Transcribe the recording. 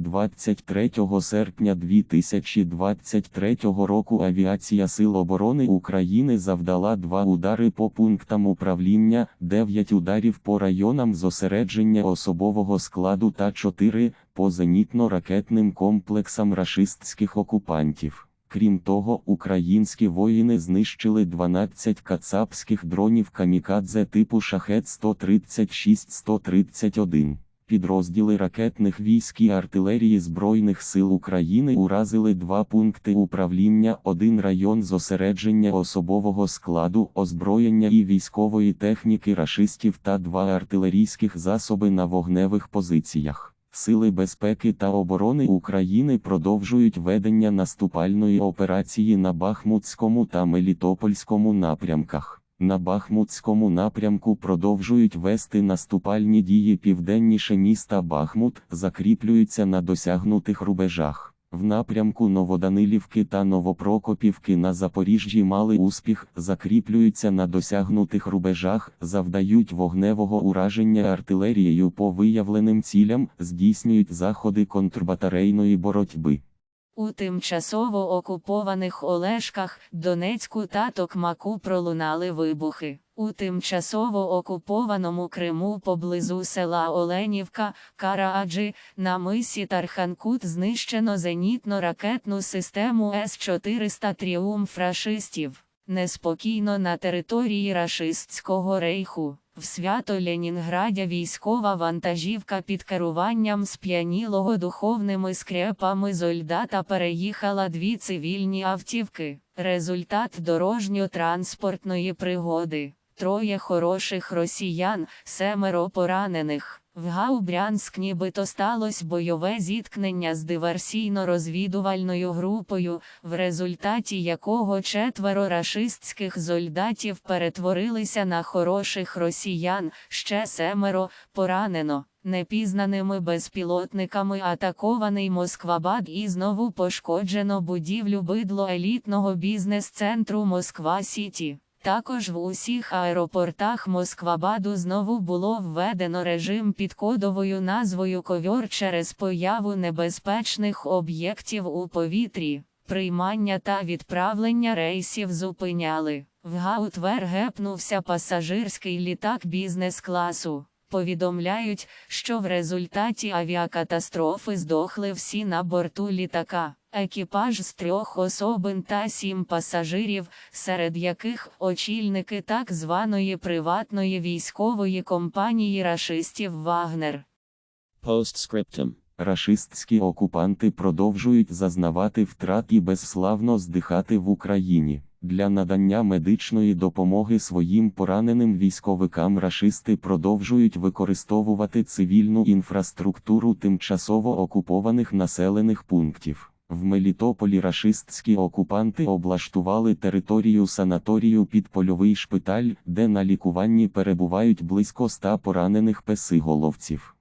23 серпня 2023 року Авіація Сил оборони України завдала два удари по пунктам управління, 9 ударів по районам зосередження особового складу та 4 по зенітно-ракетним комплексам рашистських окупантів. Крім того, українські воїни знищили 12 кацапських дронів камікадзе типу шахет 136-131. Підрозділи ракетних військ і артилерії Збройних сил України уразили два пункти управління, один район зосередження особового складу, озброєння і військової техніки рашистів та два артилерійських засоби на вогневих позиціях. Сили безпеки та оборони України продовжують ведення наступальної операції на Бахмутському та Мелітопольському напрямках. На Бахмутському напрямку продовжують вести наступальні дії південніше міста Бахмут, закріплюються на досягнутих рубежах. В напрямку Новоданилівки та Новопрокопівки на Запоріжжі мали успіх, закріплюються на досягнутих рубежах, завдають вогневого ураження артилерією по виявленим цілям, здійснюють заходи контрбатарейної боротьби. У тимчасово окупованих Олешках, Донецьку та Токмаку пролунали вибухи. У тимчасово окупованому Криму поблизу села Оленівка, Карааджі, на мисі Тарханкут знищено зенітно-ракетну систему С-400 Тріумф рашистів. Неспокійно на території рашистського рейху. В свято Ленінграді військова вантажівка під керуванням сп'янілого духовними скрепами зольдата переїхала дві цивільні автівки. Результат дорожньо-транспортної пригоди. Троє хороших росіян, семеро поранених. В Гаубрянськ нібито сталося бойове зіткнення з диверсійно-розвідувальною групою, в результаті якого четверо рашистських зольдатів перетворилися на хороших росіян, ще семеро поранено. Непізнаними безпілотниками атакований Москвабад і знову пошкоджено будівлю бидло елітного бізнес-центру Москва Сіті. Також в усіх аеропортах Москвабаду знову було введено режим під кодовою назвою Ковьор через появу небезпечних об'єктів у повітрі. Приймання та відправлення рейсів зупиняли. В Гаутвер гепнувся пасажирський літак бізнес-класу. Повідомляють, що в результаті авіакатастрофи здохли всі на борту літака. Екіпаж з трьох особин та сім пасажирів, серед яких очільники так званої приватної військової компанії рашистів Вагнер. Postscriptum. Рашистські окупанти продовжують зазнавати втрат і безславно здихати в Україні. Для надання медичної допомоги своїм пораненим військовикам рашисти продовжують використовувати цивільну інфраструктуру тимчасово окупованих населених пунктів. В Мелітополі рашистські окупанти облаштували територію санаторію під польовий шпиталь, де на лікуванні перебувають близько ста поранених песиголовців.